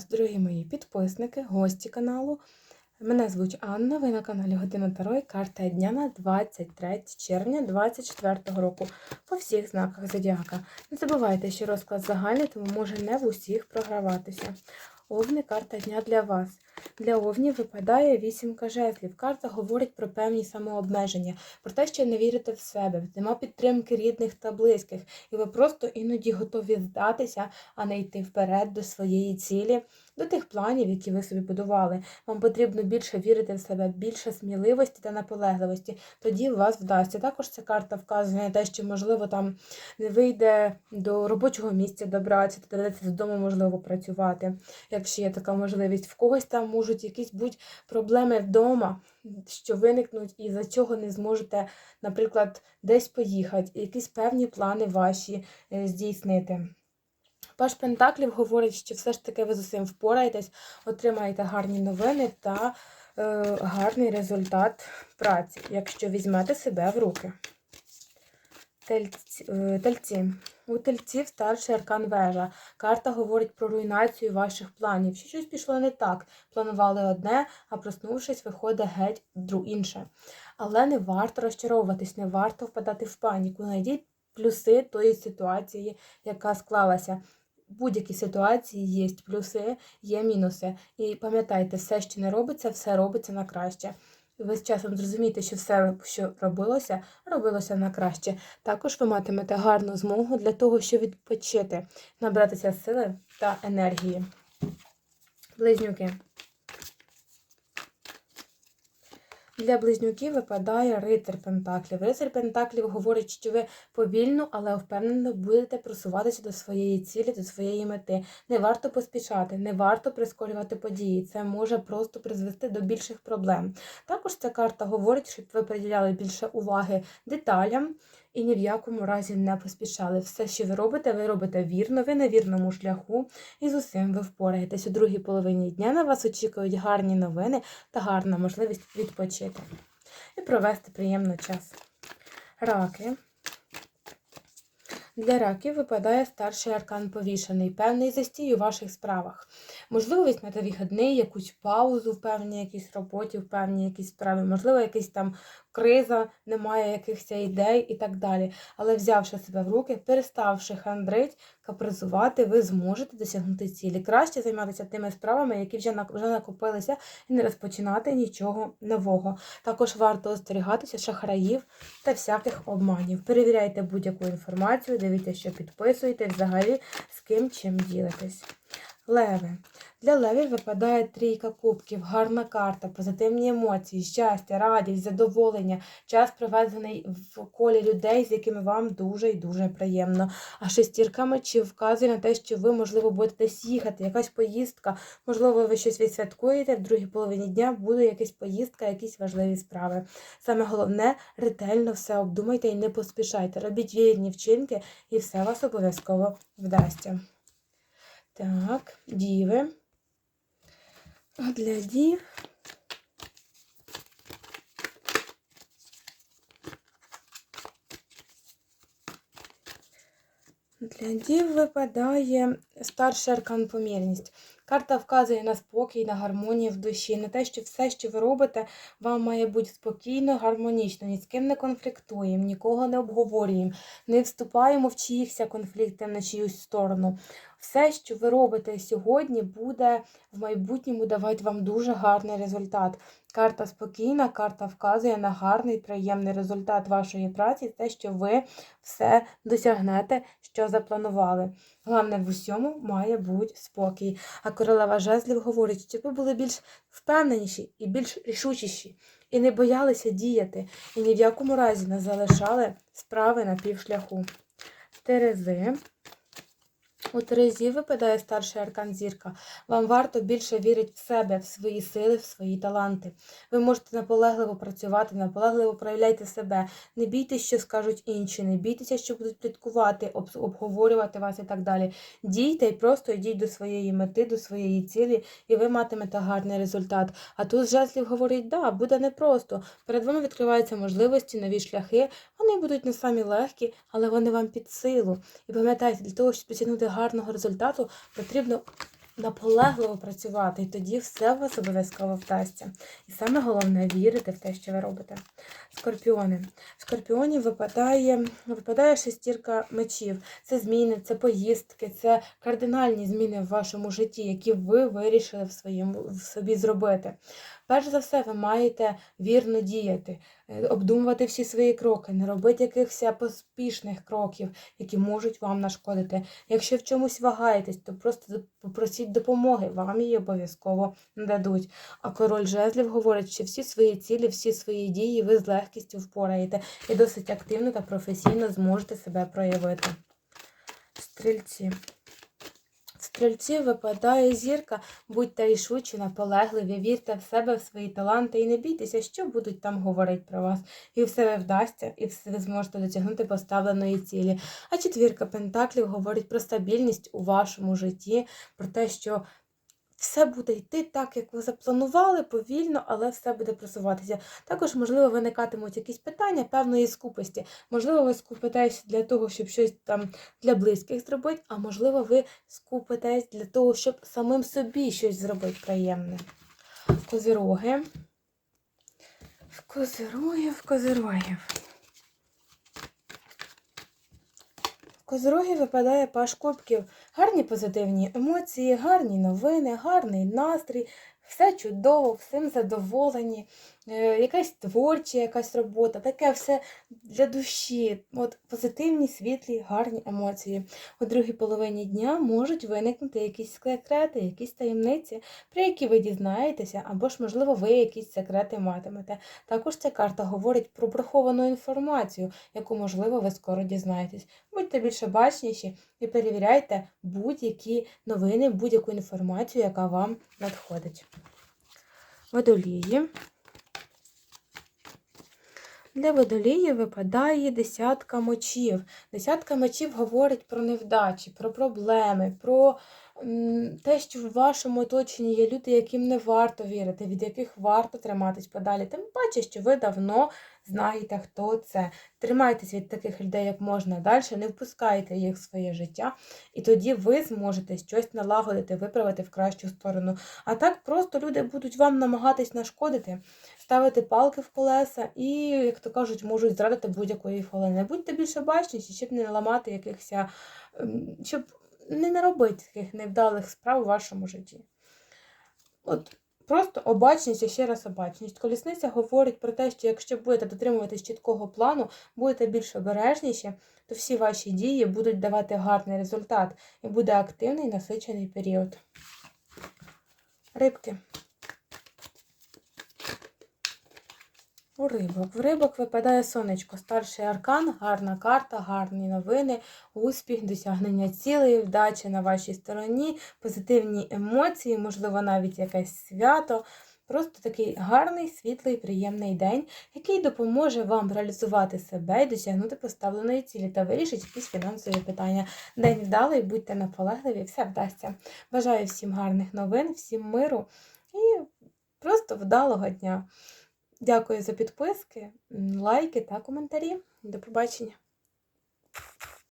вас, дорогі мої підписники, гості каналу. Мене звуть Анна, ви на каналі Година Таро і карта дня на 23 червня 2024 року по всіх знаках зодіака. Не забувайте, що розклад загальний, тому може не в усіх програватися. Овни карта дня для вас. Для овнів випадає вісімка жезлів. Карта говорить про певні самообмеження, про те, що не вірите в себе, нема підтримки рідних та близьких, і ви просто іноді готові здатися, а не йти вперед до своєї цілі, до тих планів, які ви собі будували. Вам потрібно більше вірити в себе, більше сміливості та наполегливості. Тоді вас вдасться. Також ця карта вказує на те, що можливо там не вийде до робочого місця добратися, то доведеться додому можливо працювати, якщо є така можливість. В когось там можуть якісь бути проблеми вдома, що виникнуть, і за чого не зможете, наприклад, десь поїхати, якісь певні плани ваші е, здійснити. Паш Пентаклів говорить, що все ж таки ви з усім впораєтесь, отримаєте гарні новини та е, гарний результат праці, якщо візьмете себе в руки. Тельці, е, тельці. У тельців старший аркан вежа. Карта говорить про руйнацію ваших планів. Що щось пішло не так. Планували одне, а проснувшись, виходить геть інше. Але не варто розчаровуватись, не варто впадати в паніку. Найдіть плюси тої ситуації, яка склалася. В будь-якій ситуації є плюси, є мінуси. І пам'ятайте, все, що не робиться, все робиться на краще. Ви з часом зрозумієте, що все, що робилося, робилося на краще. Також ви матимете гарну змогу для того, щоб відпочити, набратися сили та енергії. Близнюки. Для близнюків випадає рицар Пентаклів. Рицар Пентаклів говорить, що ви повільно, але впевнено будете просуватися до своєї цілі, до своєї мети. Не варто поспішати, не варто прискорювати події. Це може просто призвести до більших проблем. Також ця карта говорить, щоб ви приділяли більше уваги деталям і ні в якому разі не поспішали. Все, що ви робите, ви робите вірно, ви на вірному шляху, і з усім ви впораєтесь. У другій половині дня на вас очікують гарні новини та гарна можливість відпочити і провести приємний час. Раки. Для раків випадає старший аркан повішений, певний застій у ваших справах. Можливо, візьмете вихідний, якусь паузу в певній якійсь роботі, в певній якійсь справі, можливо, якась там криза, немає якихось ідей і так далі. Але взявши себе в руки, переставши хандрить, капризувати, ви зможете досягнути цілі. Краще займатися тими справами, які вже накопилися, і не розпочинати нічого нового. Також варто остерігатися шахраїв та всяких обманів. Перевіряйте будь-яку інформацію, дивіться, що підписуєте, взагалі з ким чим ділитесь. Леви. Для левів випадає трійка кубків, гарна карта, позитивні емоції, щастя, радість, задоволення, час проведений в колі людей, з якими вам дуже і дуже приємно. А шестірка мечів вказує на те, що ви, можливо, будете їхати, якась поїздка, можливо, ви щось відсвяткуєте, в другій половині дня буде якась поїздка, якісь важливі справи. Саме головне, ретельно все обдумайте і не поспішайте. Робіть вірні вчинки, і все вас обов'язково вдасться. Так, діви. А для дів. Для дів випадає старший аркан помірність. Карта вказує на спокій, на гармонію в душі, на те, що все, що ви робите, вам має бути спокійно, гармонічно, ні з ким не конфліктуємо, нікого не обговорюємо, не вступаємо в чиїхся конфлікти на чиюсь сторону. Все, що ви робите сьогодні, буде в майбутньому давати вам дуже гарний результат. Карта спокійна, карта вказує на гарний, приємний результат вашої праці, те, що ви все досягнете, що запланували. Головне в усьому має бути спокій. А королева жезлів говорить, щоб ви були більш впевненіші і більш рішучіші, і не боялися діяти, і ні в якому разі не залишали справи на півшляху. Терези. У Терезі випадає старший аркан зірка. Вам варто більше вірити в себе, в свої сили, в свої таланти. Ви можете наполегливо працювати, наполегливо проявляйте себе. Не бійтеся, що скажуть інші, не бійтеся, що будуть пліткувати, об- обговорювати вас і так далі. Дійте і просто йдіть до своєї мети, до своєї цілі, і ви матимете гарний результат. А тут жезлів говорить, да, буде непросто. Перед вами відкриваються можливості, нові шляхи. Вони будуть не самі легкі, але вони вам під силу. І пам'ятайте, для того, щоб досягнути гарного результату, потрібно наполегливо працювати, і тоді все у вас обов'язково вдасться. І саме головне вірити в те, що ви робите. Скорпіони. В скорпіонів випадає, випадає шестірка мечів. Це зміни, це поїздки, це кардинальні зміни в вашому житті, які ви вирішили в, своєму, в собі зробити. Перш за все, ви маєте вірно діяти, обдумувати всі свої кроки, не робити якихось поспішних кроків, які можуть вам нашкодити. Якщо в чомусь вагаєтесь, то просто попросіть допомоги, вам її обов'язково нададуть. А король жезлів говорить, що всі свої цілі, всі свої дії ви з легкістю впораєте і досить активно та професійно зможете себе проявити. Стрільці. В випадає зірка, будьте рішучі, наполегливі, вірте в себе, в свої таланти і не бійтеся, що будуть там говорити про вас. І все ви вдасться, і все ви зможете досягнути поставленої цілі. А четвірка пентаклів говорить про стабільність у вашому житті, про те, що все буде йти так, як ви запланували, повільно, але все буде просуватися. Також, можливо, виникатимуть якісь питання певної скупості. Можливо, ви скупитесь для того, щоб щось там для близьких зробити, а можливо, ви скупитесь для того, щоб самим собі щось зробити приємне. Козироги. В козирогів, в козирогів. В козироги випадає паш кубків. Гарні позитивні емоції, гарні новини, гарний настрій, все чудово, всім задоволені, е, якась творча якась робота, таке все для душі. От Позитивні, світлі, гарні емоції. У другій половині дня можуть виникнути якісь секрети, якісь таємниці, про які ви дізнаєтеся, або ж, можливо, ви якісь секрети матимете. Також ця карта говорить про приховану інформацію, яку, можливо, ви скоро дізнаєтесь. Будьте більше бачніші і перевіряйте будь-які новини, будь-яку інформацію, яка вам надходить. Водолії. Для водолії випадає десятка мочів. Десятка мечів говорить про невдачі, про проблеми, про те, що в вашому оточенні є люди, яким не варто вірити, від яких варто триматись подалі. Тим паче, що ви давно знаєте, хто це. Тримайтесь від таких людей як можна далі, не впускайте їх в своє життя, і тоді ви зможете щось налагодити, виправити в кращу сторону. А так просто люди будуть вам намагатись нашкодити, ставити палки в колеса і, як то кажуть, можуть зрадити будь-якої хвилини. Будьте більше бачніші, щоб не ламати якихось, ем, щоб не наробити таких невдалих справ у вашому житті. От Просто обачність і ще раз обачність. Колісниця говорить про те, що якщо будете дотримуватись чіткого плану, будете більш обережніші, то всі ваші дії будуть давати гарний результат і буде активний насичений період. Рибки. У рибок. В рибок випадає сонечко, старший аркан, гарна карта, гарні новини, успіх, досягнення цілей, вдача на вашій стороні, позитивні емоції, можливо, навіть якесь свято. Просто такий гарний, світлий, приємний день, який допоможе вам реалізувати себе і досягнути поставленої цілі та вирішити якісь фінансові питання. День вдалий, будьте наполегливі, все вдасться. Бажаю всім гарних новин, всім миру і просто вдалого дня. Дякую за підписки, лайки та коментарі. До побачення!